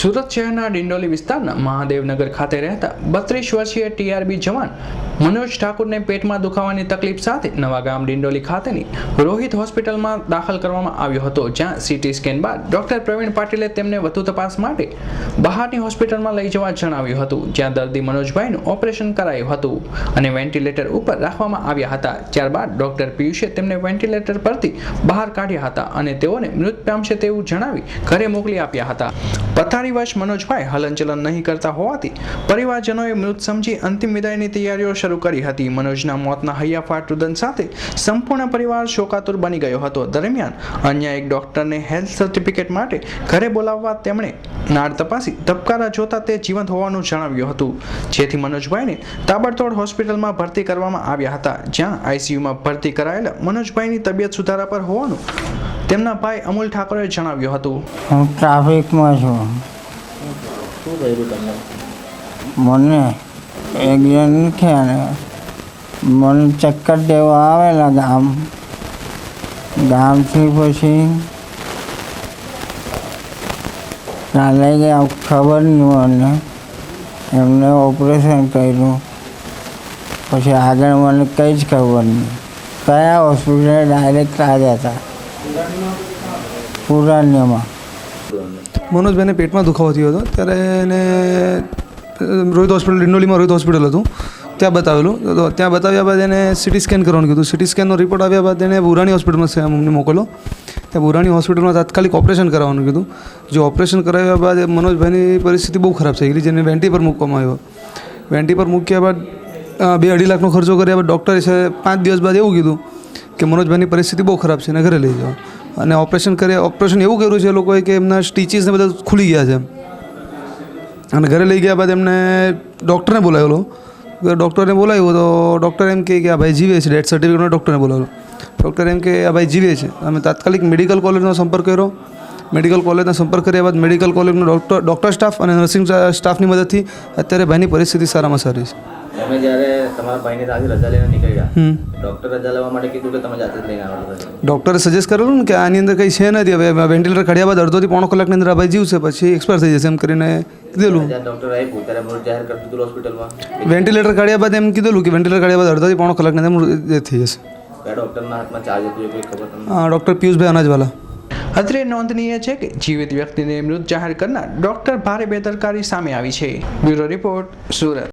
સુરત શહેરના ડિંડોલી વિસ્તારના મહાદેવનગર ખાતે રહેતા બત્રીસ વર્ષીય ટીઆરબી જવાન મનોજ ઠાકુરને પેટમાં દુખાવાની તકલીફ સાથે નવાગામ ડિંડોલી ખાતેની રોહિત હોસ્પિટલમાં દાખલ કરવામાં આવ્યો હતો, જ્યાં સીટી સ્કેન બાદ ડોક્ટર પ્રવીણ પાટીલે તેમને વધુ તપાસ માટે બહારની હોસ્પિટલમાં લઈ જવા જણાવ્યું હતું, જ્યાં દર્દી મનોજભાઈનું ઓપરેશન કરાયું હતું અને વેન્ટિલેટર ઉપર રાખવામાં આવ્યા હતા. ત્યારબાદ ડોક્ટર પિયુષે તેમને વેન્ટિલેટર પરથી બહાર કાઢ્યા હતા અને તેઓને મૃત પામશે તેવું જણાવી ઘરે મોકલી આપ્યા હતા. પથારીવશ મનોજભાઈ હલનચલન નહીં કરતા હોવાથી પરિવારજનોએ મૃત સમજી અંતિમ વિદાયની તૈયારીઓ શરૂ કરી હતી. મનોજના મોતના હૈયાફાટ રુદન સાથે સંપૂર્ણ પરિવાર શોકાતુર બની ગયો હતો. દરમિયાન અન્ય એક ડોક્ટરને હેલ્થ સર્ટિફિકેટ માટે ઘરે બોલાવવા તેમણે નાડ તપાસી ધબકારા જોતા તે જીવંત હોવાનું જણાવ્યું હતું. જેથી મનોજભાઈને તાબડતોડ હોસ્પિટલમાં ભરતી કરવામાં આવ્યા હતા. જ્યાં આઈસીયુમાં ભરતી કરાયેલા મનોજભાઈની તબિયત સુધારા પર હોવાનું તેમના ભાઈ અમૂલ ઠાકોરે જણાવ્યું હતું. હું ટ્રાફિકમાં છું. મને એક્સિડન્ટ થયા ને, મને ચક્કર દેવા આવેલા ગામ. ગામથી પછી ચાલે ગયા ખબર નહીં મને. એમને ઓપરેશન કર્યું. પછી આગળ મને કંઈ જ ખબર નહીં. કયા હોસ્પિટલે ડાયરેક્ટ આવ્યા હતા? પુરાણ્યમાં. મનોજભાઈને પેટમાં દુખાવો થયો હતો. ત્યારે એને રોહિત હોસ્પિટલ ડિંડોલીમાં રોહિત હોસ્પિટલ હતું. ત્યાં બતાવેલું. તો ત્યાં બતાવ્યા બાદ એને સિટી સ્કેન કરવાનું કીધું. સિટી સ્કેનનો રિપોર્ટ આવ્યા બાદ એને બુરાણી હોસ્પિટલમાં અમને મોકલો ત્યાં પુરાણી હોસ્પિટલમાં તાત્કાલિક ઓપરેશન કરાવવાનું કીધું. જે ઓપરેશન કરાવ્યા બાદ મનોજભાઈની પરિસ્થિતિ બહુ ખરાબ થઈ ગઈ જેને વેન્ટી પર મૂકવામાં આવ્યો. વેન્ટી પર મૂક્યા બાદ બે અઢી લાખનો ખર્ચો કર્યા બાદ ડૉક્ટરે છે પાંચ દિવસ બાદ એવું કીધું કે મનોજભાઈની પરિસ્થિતિ બહુ ખરાબ છે, એને ઘરે લઈ જાઓ. અને ઓપરેશન કર્યા, ઓપરેશન એવું કર્યું છે, એ લોકોએ કે એમના સ્ટીચીસ ને બધા ખુલી ગયા છે અને ઘરે લઈ ગયા બાદ એમને ડૉક્ટરને બોલાવેલો. ડૉક્ટરને બોલાવ્યો તો ડૉક્ટર એમ કે આ ભાઈ જીવે છે, ડેથ સર્ટિફિકેટનો ડૉક્ટરને બોલાવેલો. ડૉક્ટર એમ કે આ ભાઈ જીવે છે. અમે તાત્કાલિક મેડિકલ કોલેજનો સંપર્ક કર્યો. મેડિકલ કોલેજનો સંપર્ક કર્યા બાદ મેડિકલ કોલેજનો ડૉક્ટર ડૉક્ટર સ્ટાફ અને નર્સિંગ સ્ટાફની મદદથી અત્યારે ભાઈની પરિસ્થિતિ સારામાં સારી છે. તમે જ્યારે તમારા ભાઈને ત્યાંથી રજા લઈને નીકળ્યા હમ. ડૉક્ટર રજા લેવા માટે કીધું કે તમે જાતે જ લઈને આવો ડોક્ટરે સજેસ્ટ કરેલું ને કે આની અંદર કંઈ છે નથી. હવે વેન્ટિલેટર કાઢ્યા બાદ અડધોથી પોણો કલાકની અંદર આ ભાઈ જીવશે પછી એક્સપાયર થઈ જશે એમ કરીને કીધેલું. ડોક્ટર ડૉક્ટર ત્યારે મૃત જાહેર કરી દીધું હોસ્પિટલમાં વેન્ટિલેટર કાઢ્યા બાદ એમ કીધેલું કે વેન્ટિલેટર કાઢ્યા બાદ અડધોથી પોણો કલાકની અંદર થઈ જશે. કયા હાથમાં ચાર્જ હતું એ કોઈ ખબર તમને? આ ડૉક્ટર પિયુષભાઈ અનાજવાલા. અત્રે નોંધનીય છે કે જીવિત વ્યક્તિને મૃત જાહેર કરનાર ડોક્ટર ભારે બેદરકારી સામે આવી છે. Bureau report Surat.